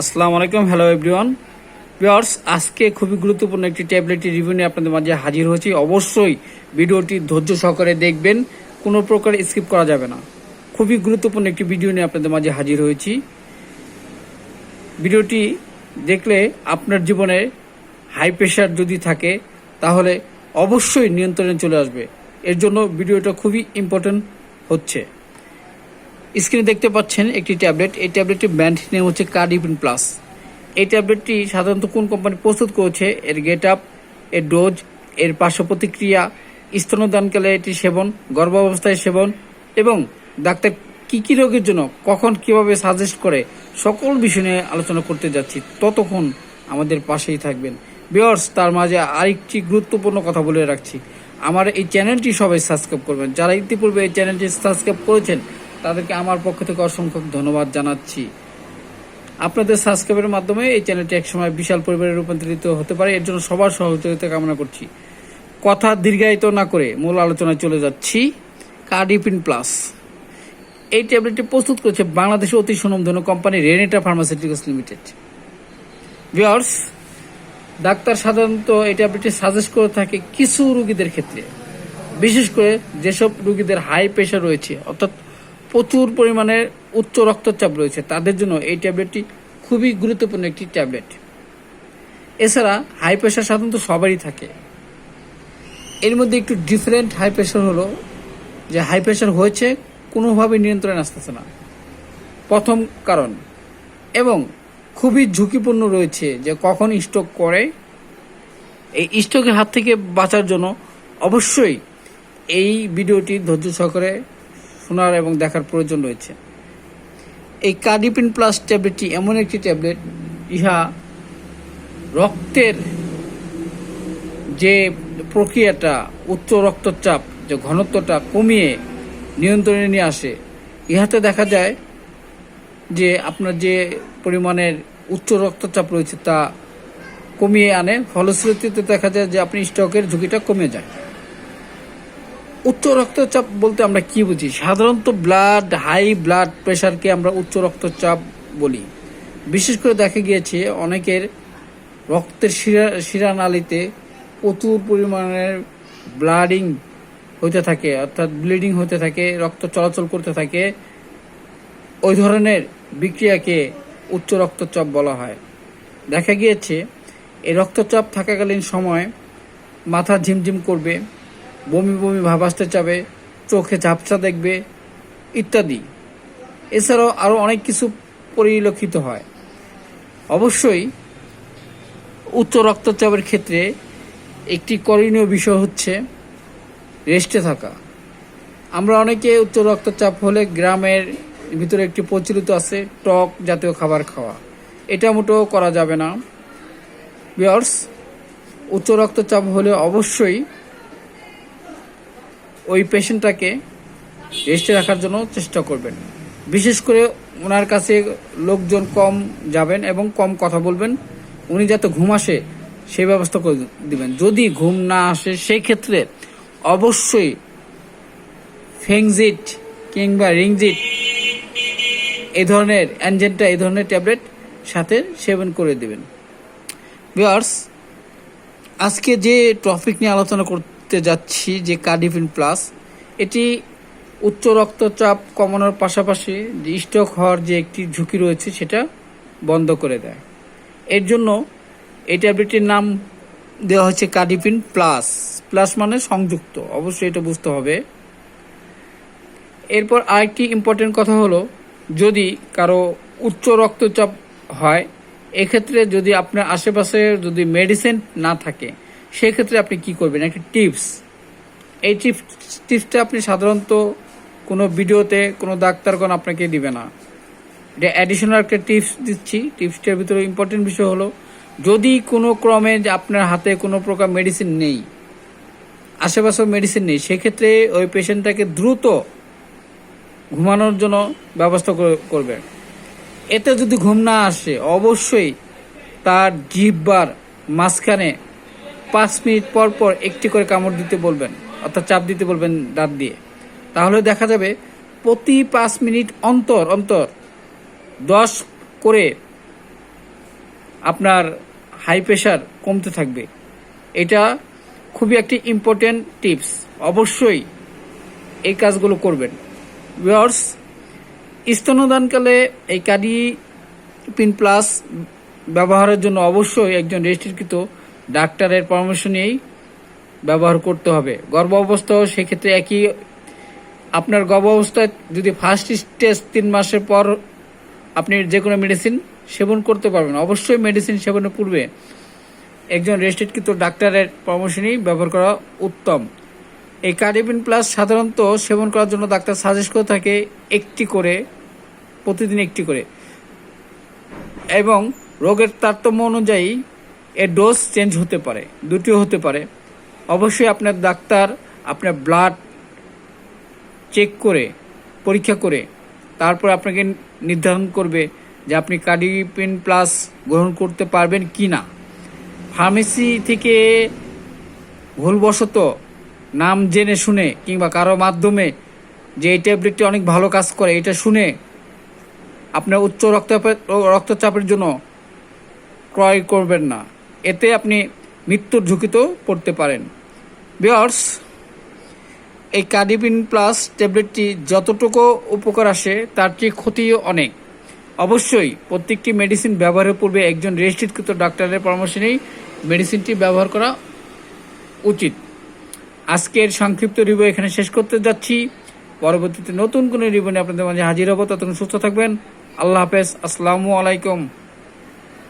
আসসালামু আলাইকুম hello everyone viewers আজকে খুবই গুরুত্বপূর্ণ একটি ট্যাবলেটের রিভিউ নিয়ে আপনাদের মাঝে হাজির হয়েছি। অবশ্যই ভিডিওটি ধৈর্য সহকারে দেখবেন, কোনো প্রকার স্কিপ করা যাবে না। খুবই গুরুত্বপূর্ণ একটি ভিডিও নিয়ে আপনাদের মাঝে হাজির হয়েছি। ভিডিওটি দেখলে আপনার জীবনে হাই প্রেশার যদি থাকে, তাহলে অবশ্যই নিয়ন্ত্রণে চলে আসবে। এর জন্য ভিডিওটা খুবই ইম্পর্টেন্ট হচ্ছে। স্ক্রিনে দেখতে পাচ্ছেন একটি ট্যাবলেট। এই ট্যাবলেটটির ব্র্যান্ড নেম হচ্ছে কার্ডিপিন প্লাস। এই ট্যাবলেটটি সাধারণত কোন কোম্পানি প্রস্তুত করেছে? এর গেট আপ এর ডোজ, এর পার্শ্ব প্রতিক্রিয়া, স্তনদানকালে এটি সেবন, গর্ভাবস্থায় সেবন এবং ডাক্তার কী কী রোগের জন্য, কখন কীভাবে সাজেস্ট করে, সকল বিষয় নিয়ে আলোচনা করতে যাচ্ছি। ততক্ষণ আমাদের পাশেই থাকবেন। বিয়ার্স তার মাঝে আরেকটি গুরুত্বপূর্ণ কথা বলে রাখছি। আমার এই চ্যানেলটি সবাই সাবস্ক্রাইব করবেন। যারা ইতিপূর্বে এই চ্যানেলটি সাবস্ক্রাইব করেছেন তাদেরকে আমার পক্ষ থেকে অসংখ্য ধন্যবাদ জানাচ্ছি। আপনাদের সাবস্ক্রাইবের মাধ্যমে এই চ্যানেলটি একসময় বিশাল পরিবারে রূপান্তরিত হতে পারে, এর জন্য সবার সহযোগিতা কামনা করছি। কথা দীর্ঘায়িত না করে মূল আলোচনায় চলে যাচ্ছি। কার্ডিপিন প্লাস এই ট্যাবলেটটি প্রস্তুত করেছে বাংলাদেশের অতি সুনামধন্য কোম্পানি রেনেটা ফার্মাসিউটিক্যালস লিমিটেড ভিওর্স ডাক্তার সাধারণত এই ট্যাবলেটটি সাজেস্ট করে থাকে কিছু রুগীদের ক্ষেত্রে। বিশেষ করে যেসব রুগীদের হাই প্রেশার রয়েছে, অর্থাৎ প্রচুর পরিমাণে উচ্চ রক্তচাপ রয়েছে। তাদের জন্য এই ট্যাবলেটটি খুবই গুরুত্বপূর্ণ একটি ট্যাবলেট। এছাড়া হাই প্রেশার সাধারণত সবারই থাকে। এর মধ্যে একটু ডিফারেন্ট হাই প্রেশার হলো যে হাই প্রেশার হয়েছে কোনোভাবে নিয়ন্ত্রণে আসতেছে না। প্রথম কারণ। এবং খুবই ঝুঁকিপূর্ণ রয়েছে যে কখন স্ট্রোক করে। এই স্ট্রোকের হাত থেকে বাঁচার জন্য অবশ্যই এই ভিডিওটি ধৈর্য সহকারে শোনার এবং দেখার প্রয়োজন রয়েছে। এই কার্ডিপিন প্লাস ট্যাবলেটটি এমন একটি ট্যাবলেট, ইহা রক্তের যে প্রক্রিয়াটা, উচ্চ রক্তচাপ, যে ঘনত্বটা কমিয়ে নিয়ন্ত্রণে নিয়ে আসে, ইহাতে দেখা যায় যে আপনার যে পরিমাণের উচ্চ রক্তচাপ রয়েছে তা কমিয়ে আনে। ফলশ্রুতিতে দেখা যায় যে আপনি স্ট্রোকের ঝুঁকিটা কমে যায়। উচ্চ রক্তচাপ বলতে আমরা কি বুঝি? সাধারণত ব্লাড হাই ব্লাড প্রেশারকে আমরা উচ্চ রক্তচাপ বলি। বিশেষ করে দেখা গিয়েছে অনেকের রক্তের শিরা, শিরানালীতে প্রচুর পরিমাণের ব্লাডিং হতে থাকে, অর্থাৎ ব্লিডিং হতে থাকে, রক্ত চলাচল করতে থাকে। ওই ধরনের বিক্রিয়াকে উচ্চ রক্তচাপ বলা হয়। দেখা গিয়েছে, এই রক্তচাপ থাকাকালীন সময় মাথা ঝিমঝিম করবে বমি বমি ভাব আসতে চাবে, চোখে ঝাপসা দেখবে, ইত্যাদি। এছাড়াও আরও অনেক কিছু পরিলক্ষিত হয়। অবশ্যই উচ্চ রক্তচাপের ক্ষেত্রে একটি করণীয় বিষয় হচ্ছে রেস্টে থাকা। আমরা অনেকে উচ্চ রক্তচাপ হলে গ্রামের ভিতরে একটি প্রচলিত আছে, টক জাতীয় খাবার খাওয়া। এটা মোটেও করা যাবে না। বিয়ার্স, উচ্চ রক্তচাপ হলে অবশ্যই ওই পেশেন্টটাকে রেস্টে রাখার জন্য চেষ্টা করবেন। বিশেষ করে ওনার কাছে লোকজন কম যাবেন এবং কম কথা বলবেন। উনি যাতে ঘুম আসে, সেই ব্যবস্থা করে দিবেন। যদি ঘুম না আসে, সেই ক্ষেত্রে অবশ্যই ফেংজিট কিংবা রিংজিট এই ধরনের অ্যানজেনটা এই ধরনের ট্যাবলেট সাথে সেবন করে দেবেন। বিয়ার্স আজকে যে টপিক নিয়ে আলোচনা করতে যাচ্ছি যে কার্ডিফিন প্লাস এটি উচ্চ রক্তচাপ কমানোর পাশাপাশি স্ট্রোক হওয়ার যে একটি ঝুঁকি রয়েছে সেটা বন্ধ করে দেয়। এর জন্য এই ট্যাবলেটটির নাম দেওয়া হচ্ছে কার্ডিফিন প্লাস প্লাস মানে সংযুক্ত, অবশ্যই এটা বুঝতে হবে। এরপর আরেকটি ইম্পর্টেন্ট কথা হলো, যদি কারও উচ্চ রক্তচাপ হয়, এক্ষেত্রে যদি আপনার আশেপাশে যদি মেডিসিন না থাকে সেক্ষেত্রে আপনি কি করবেন? একটি টিপস। এই টিপস টিপসটা আপনি সাধারণত কোনো ভিডিওতে কোনো ডাক্তারগণ আপনাকে দিবে না। এটা অ্যাডিশনাল একটা টিপস দিচ্ছি। টিপসটার ভিতরে ইম্পর্টেন্ট বিষয় হলো, যদি কোনো ক্রমে আপনার হাতে কোনো প্রকার মেডিসিন নেই, আশেপাশেও মেডিসিন নেই, সেক্ষেত্রে ওই পেশেন্টটাকে দ্রুত ঘুমানোর জন্য ব্যবস্থা করে- করবেন এতে যদি ঘুম না আসে, অবশ্যই তার জিহ্বার মাঝখানে পাঁচ মিনিট পর পর একটি করে কামড় দিতে বলবেন, অর্থাৎ চাপ দিতে বলবেন দাঁত দিয়ে। তাহলে দেখা যাবে প্রতি পাঁচ মিনিট অন্তর অন্তর, দশ করে আপনার হাই প্রেশার কমতে থাকবে। এটা খুবই একটি ইম্পর্টেন্ট টিপস অবশ্যই এই কাজগুলো করবেন। ভিওর্স স্তনদানকালে এই কাডি পিন প্লাস ব্যবহারের জন্য অবশ্যই একজন রেজিস্ট্রিকৃত ডাক্তারের পরামর্শ নিয়েই ব্যবহার করতে হবে। গর্ভ অবস্থাও সেক্ষেত্রে একই। আপনার গর্ভ অবস্থায় যদি ফার্স্ট স্টেজ তিন মাসের পর আপনি যে কোনো মেডিসিন সেবন করতে পারবেন। অবশ্যই মেডিসিন সেবনের পূর্বে একজন রেজিস্ট্রিকৃত ডাক্তারের পরামর্শ নিয়েই ব্যবহার করা উত্তম। এই কার্ডিবিন প্লাস সাধারণত সেবন করার জন্য ডাক্তার সাজেস্ট করে থাকে একটি করে, প্রতিদিন একটি করে। এবং রোগের তারতম্য অনুযায়ী এর ডোজ চেঞ্জ হতে পারে, দুটিও হতে পারে। অবশ্যই আপনার ডাক্তার আপনার ব্লাড চেক করে, পরীক্ষা করে, তারপর আপনাকে নির্ধারণ করবে যে আপনি কার্ডিপিন প্লাস গ্রহণ করতে পারবেন কি না ফার্মেসি থেকে ভুলবশত নাম জেনে শুনে কিংবা কারও মাধ্যমে যে এই ট্যাবলেটটি অনেক ভালো কাজ করে, এটা শুনে আপনার উচ্চ রক্তচাপের রক্তচাপের জন্য ক্রয় করবেন না। এতে আপনি মৃত্যুর ঝুঁকিতেও পড়তে পারেন। বিয়ার্স এই কার্ডিপিন প্লাস ট্যাবলেটটি যতটুকু উপকার আসে, তার চেয়ে ক্ষতিও অনেক। অবশ্যই, প্রত্যেকটি মেডিসিন ব্যবহারের পূর্বে একজন রেজিস্ট্রিকৃত ডাক্তারের পরামর্শ নিয়েই মেডিসিনটি ব্যবহার করা উচিত। আজকের সংক্ষিপ্ত রিভিউ এখানে শেষ করতে যাচ্ছি। পরবর্তীতে নতুন কোনো রিভিউ নিয়ে আপনাদের মাঝে হাজির হব। ততক্ষণ সুস্থ থাকবেন। আল্লাহ হাফেজ। আসসালামু আলাইকুম।